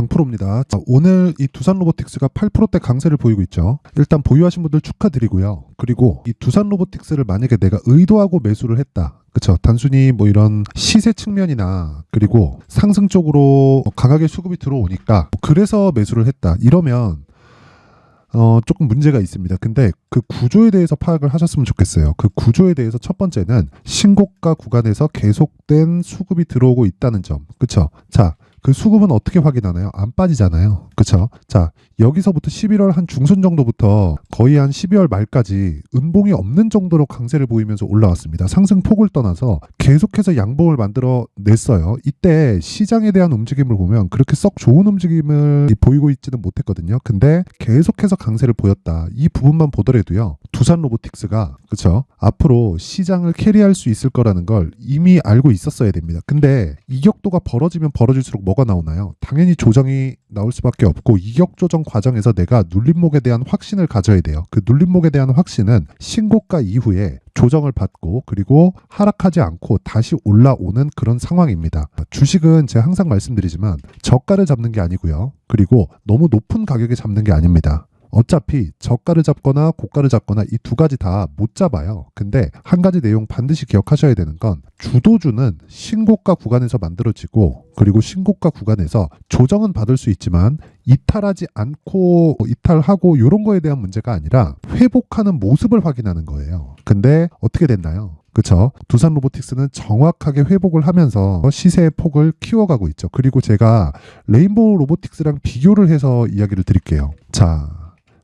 강프로입니다. 자, 오늘 이 두산 로보틱스가 8%대 강세를 보이고 있죠. 일단 보유하신 분들 축하드리고요. 그리고 이 두산 로보틱스를 만약에 내가 의도하고 매수를 했다. 그쵸. 단순히 뭐 이런 시세 측면이나 그리고 상승 쪽으로 강하게 수급이 들어오니까 그래서 매수를 했다. 이러면 어, 조금 문제가 있습니다. 근데 그 구조에 대해서 파악을 하셨으면 좋겠어요. 그 구조에 대해서 첫 번째는 신고가 구간에서 계속된 수급이 들어오고 있다는 점. 그쵸? 자, 그 수급은 어떻게 확인하나요? 안 빠지잖아요. 그쵸? 자, 여기서부터 11월 한 중순 정도부터 거의 한 12월 말까지 음봉이 없는 정도로 강세를 보이면서 올라왔습니다. 상승폭을 떠나서 계속해서 양봉을 만들어 냈어요. 이때 시장에 대한 움직임을 보면 그렇게 썩 좋은 움직임을 보이고 있지는 못했거든요. 근데 계속해서 강세를 보였다. 이 부분만 보더라도요. 두산 로보틱스가 그쵸? 앞으로 시장을 캐리할 수 있을 거라는 걸 이미 알고 있었어야 됩니다. 근데 이격도가 벌어지면 벌어질수록 뭐가 나오나요? 당연히 조정이 나올 수밖에 없고 이격 조정 과정에서 내가 눌림목에 대한 확신을 가져야 돼요. 그 눌림목에 대한 확신은 신고가 이후에 조정을 받고 그리고 하락하지 않고 다시 올라오는 그런 상황입니다. 주식은 제가 항상 말씀드리지만 저가를 잡는 게 아니고요. 그리고 너무 높은 가격에 잡는 게 아닙니다. 어차피 저가를 잡거나 고가를 잡거나 이 두 가지 다 못 잡아요. 근데 한 가지 내용 반드시 기억하셔야 되는 건 주도주는 신고가 구간에서 만들어지고 그리고 신고가 구간에서 조정은 받을 수 있지만 이탈하지 않고 이탈하고 이런 거에 대한 문제가 아니라 회복하는 모습을 확인하는 거예요. 근데 어떻게 됐나요? 그쵸. 두산 로보틱스는 정확하게 회복을 하면서 시세의 폭을 키워가고 있죠. 그리고 제가 레인보우 로보틱스랑 비교를 해서 이야기를 드릴게요. 자,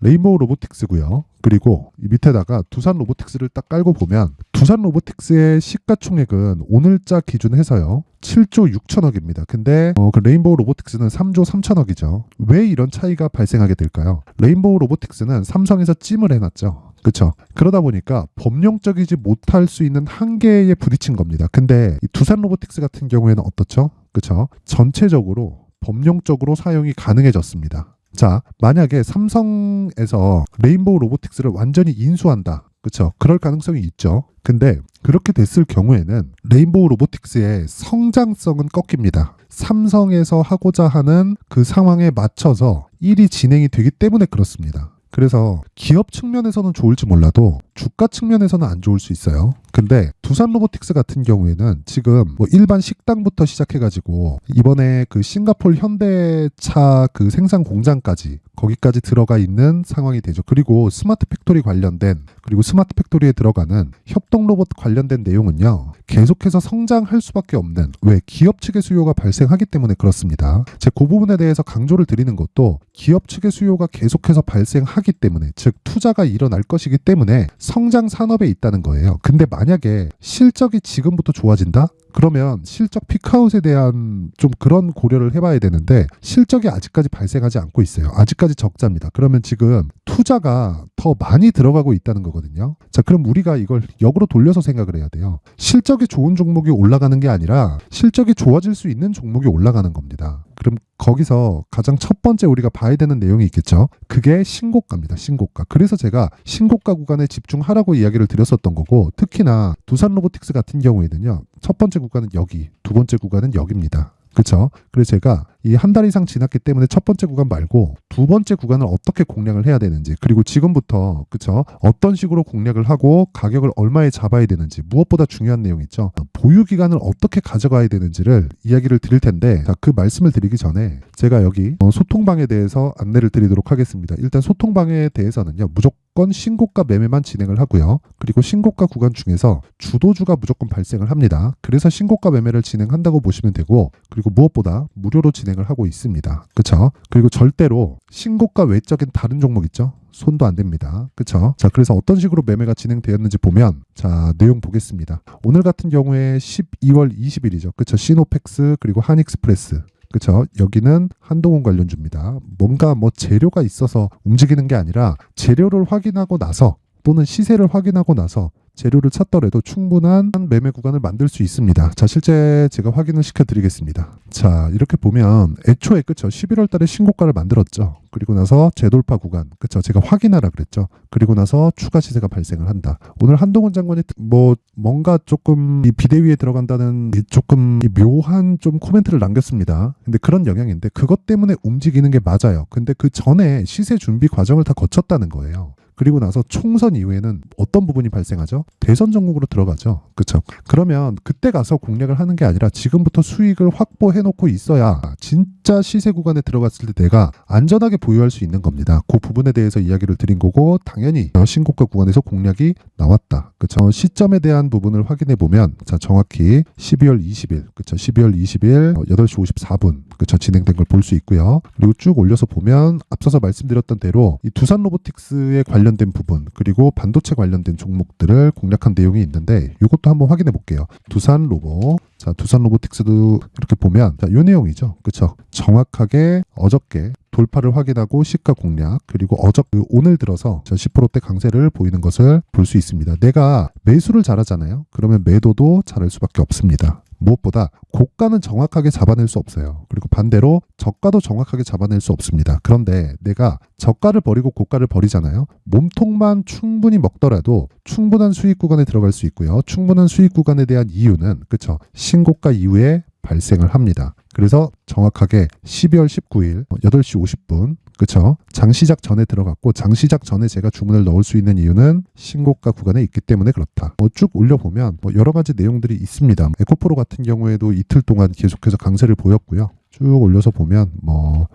레인보우 로보틱스고요. 그리고 이 밑에다가 두산 로보틱스를 딱 깔고 보면 두산 로보틱스의 시가총액은 오늘자 기준해서요. 7조 6천억입니다. 근데 어, 그 레인보우 로보틱스는 3조 3천억이죠. 왜 이런 차이가 발생하게 될까요? 레인보우 로보틱스는 삼성에서 찜을 해놨죠. 그렇죠. 그러다 보니까 법령적이지 못할 수 있는 한계에 부딪힌 겁니다. 근데 이 두산 로보틱스 같은 경우에는 어떻죠? 그렇죠. 전체적으로 법령적으로 사용이 가능해졌습니다. 자, 만약에 삼성에서 레인보우 로보틱스를 완전히 인수한다. 그렇죠. 그럴 가능성이 있죠. 근데 그렇게 됐을 경우에는 레인보우 로보틱스의 성장성은 꺾입니다. 삼성에서 하고자 하는 그 상황에 맞춰서 일이 진행이 되기 때문에 그렇습니다. 그래서 기업 측면에서는 좋을지 몰라도 주가 측면에서는 안 좋을 수 있어요. 근데 두산 로보틱스 같은 경우에는 지금 뭐 일반 식당부터 시작해가지고 이번에 그 싱가폴 현대차 그 생산 공장까지 거기까지 들어가 있는 상황이 되죠. 그리고 스마트 팩토리 관련된 그리고 스마트 팩토리에 들어가는 협동 로봇 관련된 내용은요. 계속해서 성장할 수밖에 없는 왜 기업 측의 수요가 발생하기 때문에 그렇습니다. 제 그 부분에 대해서 강조를 드리는 것도 기업 측의 수요가 계속해서 발생하기 때문에 즉 투자가 일어날 것이기 때문에 성장 산업에 있다는 거예요. 근데 만약에 실적이 지금부터 좋아진다? 그러면 실적 피크아웃에 대한 좀 그런 고려를 해봐야 되는데 실적이 아직까지 발생하지 않고 있어요. 아직까지 적자입니다. 그러면 지금 투자가 더 많이 들어가고 있다는 거거든요. 자, 그럼 우리가 이걸 역으로 돌려서 생각을 해야 돼요. 실적이 좋은 종목이 올라가는 게 아니라 실적이 좋아질 수 있는 종목이 올라가는 겁니다. 그럼 거기서 가장 첫 번째 우리가 봐야 되는 내용이 있겠죠. 그게 신고가입니다. 신고가. 그래서 제가 신고가 구간에 집중하라고 이야기를 드렸었던 거고 특히나 두산 로보틱스 같은 경우에는요. 첫 번째 구간은 여기, 두 번째 구간은 여기입니다. 그렇죠? 그래서 제가 이 한 달 이상 지났기 때문에 첫 번째 구간 말고 두 번째 구간을 어떻게 공략을 해야 되는지 그리고 지금부터 그렇죠? 어떤 식으로 공략을 하고 가격을 얼마에 잡아야 되는지 무엇보다 중요한 내용 있죠. 보유 기간을 어떻게 가져가야 되는지를 이야기를 드릴 텐데 자, 그 말씀을 드리기 전에 제가 여기 어, 소통방에 대해서 안내를 드리도록 하겠습니다. 일단 소통방에 대해서는요. 무조건 신고가 매매만 진행을 하고요. 그리고 신고가 구간 중에서 주도주가 무조건 발생을 합니다. 그래서 신고가 매매를 진행한다고 보시면 되고 그리고 무엇보다 무료로 진행을 하고 있습니다. 그렇죠? 그리고 절대로 신고가 외적인 다른 종목 있죠? 손도 안 됩니다. 그쵸? 자, 그래서 어떤 식으로 매매가 진행되었는지 보면, 자, 내용 보겠습니다. 오늘 같은 경우에 12월 20일이죠. 그쵸? 시노펙스, 그리고 한익스프레스. 그쵸? 여기는 한동훈 관련주입니다. 뭔가 뭐 재료가 있어서 움직이는 게 아니라 재료를 확인하고 나서 또는 시세를 확인하고 나서 재료를 찾더라도 충분한 매매 구간을 만들 수 있습니다. 자, 실제 제가 확인을 시켜드리겠습니다. 자, 이렇게 보면 애초에 그쵸 11월 달에 신고가를 만들었죠. 그리고 나서 재돌파 구간, 그쵸 제가 확인하라 그랬죠. 그리고 나서 추가 시세가 발생을 한다. 오늘 한동훈 장관이 뭐 뭔가 조금 이 비대위에 들어간다는 이 조금 이 묘한 좀 코멘트를 남겼습니다. 근데 그런 영향인데 그것 때문에 움직이는 게 맞아요. 근데 그 전에 시세 준비 과정을 다 거쳤다는 거예요. 그리고 나서 총선 이후에는 어떤 부분이 발생하죠? 대선 전국으로 들어가죠. 그렇죠. 그러면 그때 가서 공략을 하는 게 아니라 지금부터 수익을 확보해 놓고 있어야 진짜 시세 구간에 들어갔을 때 내가 안전하게 보유할 수 있는 겁니다. 그 부분에 대해서 이야기를 드린 거고 당연히 신고가 구간에서 공략이 나왔다. 그렇죠. 시점에 대한 부분을 확인해 보면 자, 정확히 12월 20일. 그렇죠. 12월 20일 8시 54분. 그렇죠. 진행된 걸 볼 수 있고요. 그리고 쭉 올려서 보면 앞서서 말씀드렸던 대로 이 두산 로보틱스에 관련 된 부분 그리고 반도체 관련된 종목들을 공략한 내용이 있는데 이것도 한번 확인해 볼게요. 두산 로보 자 두산 로보틱스도 이렇게 보면 자, 요 내용이죠. 그렇죠. 정확하게 어저께 돌파를 확인하고 시가 공략 그리고 어저 그 오늘 들어서 자, 10%대 강세를 보이는 것을 볼 수 있습니다. 내가 매수를 잘하잖아요. 그러면 매도도 잘할 수밖에 없습니다. 무엇보다 고가는 정확하게 잡아낼 수 없어요. 그리고 반대로 저가도 정확하게 잡아낼 수 없습니다. 그런데 내가 저가를 버리고 고가를 버리잖아요. 몸통만 충분히 먹더라도 충분한 수익 구간에 들어갈 수 있고요. 충분한 수익 구간에 대한 이유는 그쵸 신고가 이후에 발생을 합니다. 그래서 정확하게 12월 19일 8시 50분 그쵸 장 시작 전에 들어갔고 장 시작 전에 제가 주문을 넣을 수 있는 이유는 신고가 구간에 있기 때문에 그렇다. 뭐 쭉 올려보면 뭐 여러 가지 내용들이 있습니다. 에코프로 같은 경우에도 이틀 동안 계속해서 강세를 보였고요. 쭉 올려서 보면 뭐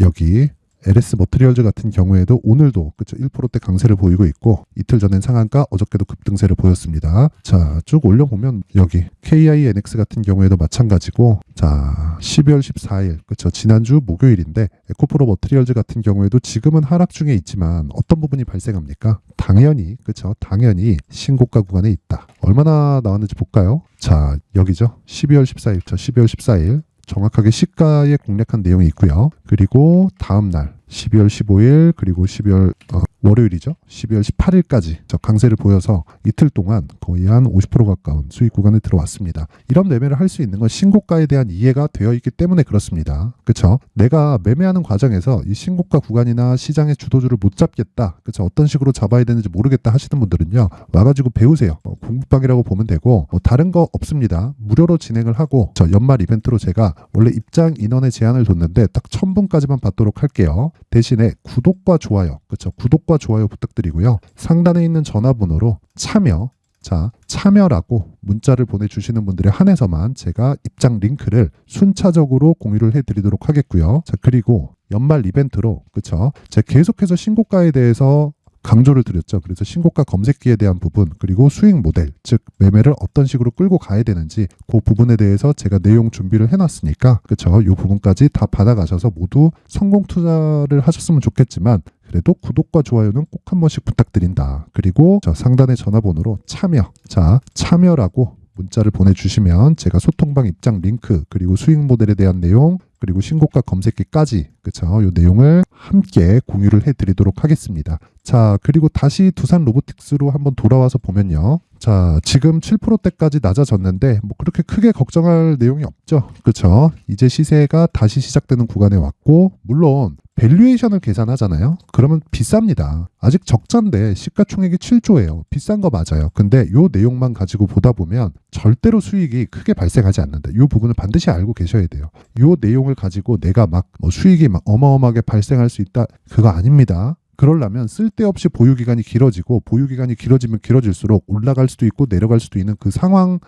여기 LS 머트리얼즈 같은 경우에도 오늘도 그쵸 1%대 강세를 보이고 있고 이틀 전엔 상한가 어저께도 급등세를 보였습니다. 자 쭉 올려보면 여기 KINX 같은 경우에도 마찬가지고 자 12월 14일 그쵸 지난주 목요일인데 에코프로 머트리얼즈 같은 경우에도 지금은 하락 중에 있지만 어떤 부분이 발생합니까? 당연히 그쵸 당연히 신고가 구간에 있다. 얼마나 나왔는지 볼까요? 자 여기죠 12월 14일 저 12월 14일 정확하게 시가에 공략한 내용이 있고요. 그리고 다음 날 12월 15일 그리고 12월 어, 월요일이죠. 12월 18일까지 저 강세를 보여서 이틀 동안 거의 한 50% 가까운 수익 구간에 들어왔습니다. 이런 매매를 할 수 있는 건 신고가에 대한 이해가 되어 있기 때문에 그렇습니다. 그렇죠? 내가 매매하는 과정에서 이 신고가 구간이나 시장의 주도주를 못 잡겠다. 그렇죠? 어떤 식으로 잡아야 되는지 모르겠다 하시는 분들은요. 와가지고 배우세요. 어, 공부방이라고 보면 되고 뭐 다른 거 없습니다. 무료로 진행을 하고 저 연말 이벤트로 제가 원래 입장 인원의 제한을 뒀는데 딱 1000분까지만 받도록 할게요. 대신에 구독과 좋아요. 그렇죠? 구독과 좋아요 부탁드리고요. 상단에 있는 전화번호로 참여 자, 참여라고 문자를 보내주시는 분들에 한해서만 제가 입장 링크를 순차적으로 공유를 해드리도록 하겠고요. 자, 그리고 연말 이벤트로, 그쵸? 제가 계속해서 신고가에 대해서 강조를 드렸죠. 그래서 신고가 검색기에 대한 부분, 그리고 수익 모델, 즉, 매매를 어떤 식으로 끌고 가야 되는지, 그 부분에 대해서 제가 내용 준비를 해놨으니까, 그쵸? 이 부분까지 다 받아가셔서 모두 성공 투자를 하셨으면 좋겠지만, 그래도 구독과 좋아요는 꼭 한 번씩 부탁드린다. 그리고 저 상단의 전화번호로 참여. 자, 참여라고 문자를 보내주시면 제가 소통방 입장 링크 그리고 수익 모델에 대한 내용 그리고 신고가 검색기까지 그쵸 요 내용을 함께 공유를 해드리도록 하겠습니다. 자 그리고 다시 두산 로보틱스로 한번 돌아와서 보면요. 자 지금 7%대까지 낮아졌는데 뭐 그렇게 크게 걱정할 내용이 없죠. 그쵸 이제 시세가 다시 시작되는 구간에 왔고 물론 밸류에이션을 계산하잖아요. 그러면 비쌉니다. 아직 적자인데 시가총액이 7조예요. 비싼 거 맞아요. 근데 요 내용만 가지고 보다 보면 절대로 수익이 크게 발생하지 않는다. 요 부분을 반드시 알고 계셔야 돼요. 요 내용을 가지고 내가 막 뭐 수익이 막 어마어마하게 발생할 수 있다. 그거 아닙니다. 그러려면 쓸데없이 보유 기간이 길어지고 보유 기간이 길어지면 길어질수록 올라갈 수도 있고 내려갈 수도 있는 그 상황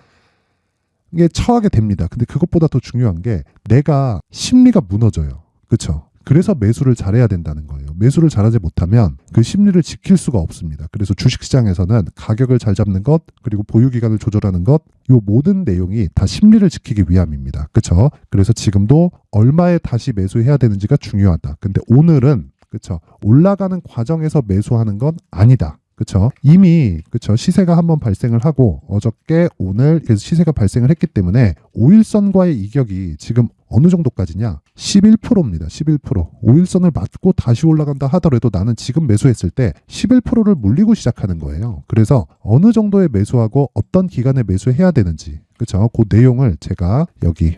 에 처하게 됩니다. 근데 그것보다 더 중요한 게 내가 심리가 무너져요. 그렇죠? 그래서 매수를 잘해야 된다는 거예요. 매수를 잘하지 못하면 그 심리를 지킬 수가 없습니다. 그래서 주식시장에서는 가격을 잘 잡는 것 그리고 보유 기간을 조절하는 것요 모든 내용이 다 심리를 지키기 위함입니다. 그렇죠? 그래서 지금도 얼마에 다시 매수해야 되는지가 중요하다. 근데 오늘은 그렇죠? 올라가는 과정에서 매수하는 건 아니다. 그쵸? 이미 그쵸 시세가 한번 발생을 하고 어저께 오늘 계속 시세가 발생을 했기 때문에 5일선과의 이격이 지금 어느 정도까지냐? 11%입니다. 11%. 5일선을 맞고 다시 올라간다 하더라도 나는 지금 매수했을 때 11%를 물리고 시작하는 거예요. 그래서 어느 정도의 매수하고 어떤 기간에 매수해야 되는지 그쵸? 그 내용을 제가 여기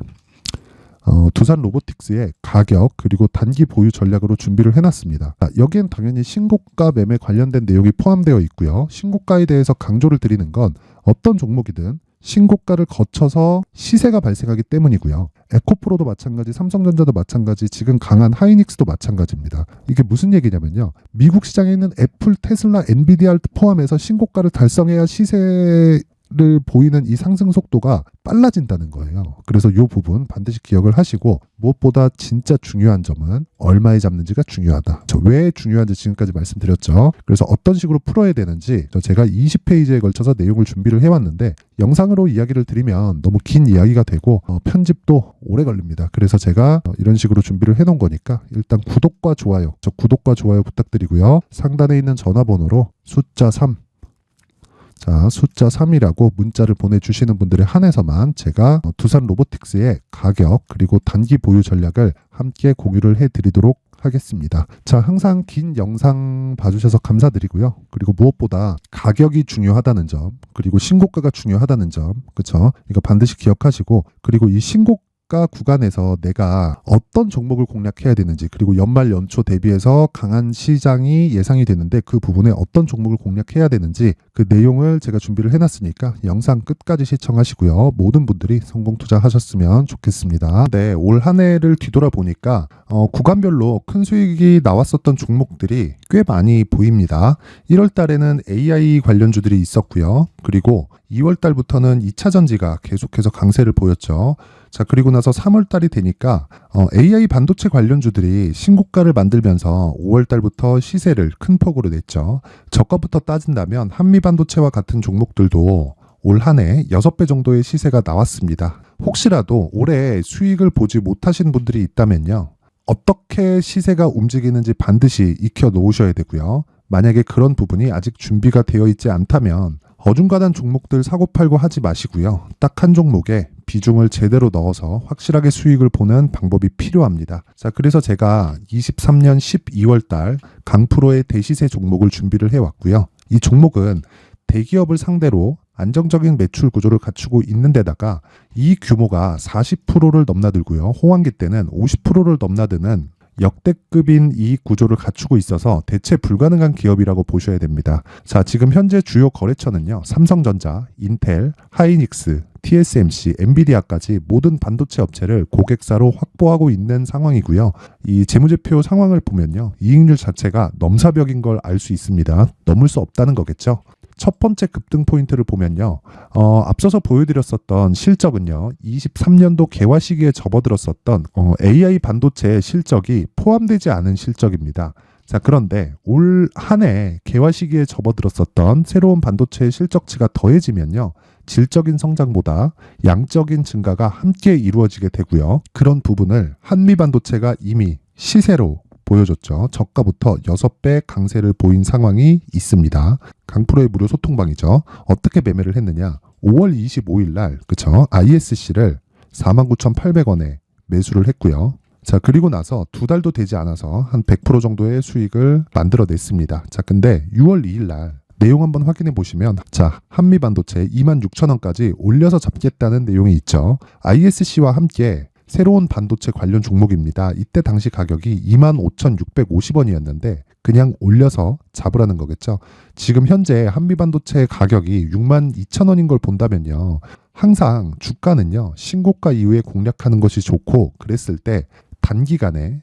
어, 두산 로보틱스의 가격 그리고 단기 보유 전략으로 준비를 해놨습니다. 자, 여기엔 당연히 신고가 매매 관련된 내용이 포함되어 있고요. 신고가에 대해서 강조를 드리는 건 어떤 종목이든 신고가를 거쳐서 시세가 발생하기 때문이고요. 에코프로도 마찬가지, 삼성전자도 마찬가지, 지금 강한 하이닉스도 마찬가지입니다. 이게 무슨 얘기냐면요. 미국 시장에 있는 애플, 테슬라, 엔비디아를 포함해서 신고가를 달성해야 시세 를 보이는 이 상승 속도가 빨라진다는 거예요. 그래서 이 부분 반드시 기억을 하시고 무엇보다 진짜 중요한 점은 얼마에 잡는지가 중요하다. 저왜 중요한지 지금까지 말씀드렸죠. 그래서 어떤 식으로 풀어야 되는지 저 제가 20페이지에 걸쳐서 내용을 준비를 해왔는데 영상으로 이야기를 드리면 너무 긴 이야기가 되고 어, 편집도 오래 걸립니다. 그래서 제가 어, 이런 식으로 준비를 해놓은 거니까 일단 구독과 좋아요, 저 구독과 좋아요 부탁드리고요. 상단에 있는 전화번호로 숫자 3 자, 숫자 3이라고 문자를 보내주시는 분들에 한해서만 제가 어, 두산 로보틱스의 가격 그리고 단기 보유 전략을 함께 공유를 해드리도록 하겠습니다. 자, 항상 긴 영상 봐주셔서 감사드리고요. 그리고 무엇보다 가격이 중요하다는 점, 그리고 신고가가 중요하다는 점, 그쵸? 이거 반드시 기억하시고, 그리고 이 신고 가 구간에서 내가 어떤 종목을 공략해야 되는지 그리고 연말 연초 대비해서 강한 시장이 예상이 되는데 그 부분에 어떤 종목을 공략해야 되는지 그 내용을 제가 준비를 해놨으니까 영상 끝까지 시청하시고요 모든 분들이 성공 투자하셨으면 좋겠습니다. 네, 올 한 해를 뒤돌아 보니까 어, 구간별로 큰 수익이 나왔었던 종목들이 꽤 많이 보입니다. 1월 달에는 AI 관련주들이 있었고요. 그리고 2월 달부터는 2차 전지가 계속해서 강세를 보였죠. 자, 그리고 나서 3월 달이 되니까 어, AI 반도체 관련주들이 신고가를 만들면서 5월 달부터 시세를 큰 폭으로 냈죠. 저가부터 따진다면 한미 반도체와 같은 종목들도 올 한 해 6배 정도의 시세가 나왔습니다. 혹시라도 올해 수익을 보지 못하신 분들이 있다면요. 어떻게 시세가 움직이는지 반드시 익혀 놓으셔야 되고요. 만약에 그런 부분이 아직 준비가 되어 있지 않다면 어중간한 종목들 사고 팔고 하지 마시고요. 딱 한 종목에 비중을 제대로 넣어서 확실하게 수익을 보는 방법이 필요합니다. 자, 그래서 제가 23년 12월 달 강프로의 대시세 종목을 준비를 해왔고요. 이 종목은 대기업을 상대로 안정적인 매출 구조를 갖추고 있는 데다가 이 규모가 40%를 넘나들고요. 호황기 때는 50%를 넘나드는 역대급인 이익 구조를 갖추고 있어서 대체 불가능한 기업이라고 보셔야 됩니다. 자, 지금 현재 주요 거래처는요. 삼성전자, 인텔, 하이닉스, TSMC, 엔비디아까지 모든 반도체 업체를 고객사로 확보하고 있는 상황이고요. 이 재무제표 상황을 보면요. 이익률 자체가 넘사벽인 걸 알 수 있습니다. 넘을 수 없다는 거겠죠. 첫 번째 급등 포인트를 보면요. 어, 앞서서 보여드렸었던 실적은요. 23년도 개화 시기에 접어들었었던 어, AI 반도체의 실적이 포함되지 않은 실적입니다. 자, 그런데 올 한 해 개화 시기에 접어들었었던 새로운 반도체의 실적치가 더해지면요. 질적인 성장보다 양적인 증가가 함께 이루어지게 되고요. 그런 부분을 한미 반도체가 이미 시세로 보여줬죠. 저가부터 6배 강세를 보인 상황이 있습니다. 강프로의 무료 소통방이죠. 어떻게 매매를 했느냐? 5월 25일 날, 그쵸? ISC를 49,800원에 매수를 했고요. 자, 그리고 나서 두 달도 되지 않아서 한 100% 정도의 수익을 만들어냈습니다. 자, 근데 6월 2일 날 내용 한번 확인해 보시면 자 한미 반도체 26,000원까지 올려서 잡겠다는 내용이 있죠. ISC와 함께 새로운 반도체 관련 종목입니다. 이때 당시 가격이 25,650원이었는데 그냥 올려서 잡으라는 거겠죠. 지금 현재 한미 반도체 가격이 62,000원인 걸 본다면요. 항상 주가는요. 신고가 이후에 공략하는 것이 좋고 그랬을 때 단기간에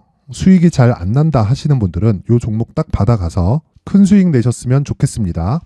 수익이 잘 안 난다 하시는 분들은 이 종목 딱 받아가서 큰 수익 내셨으면 좋겠습니다.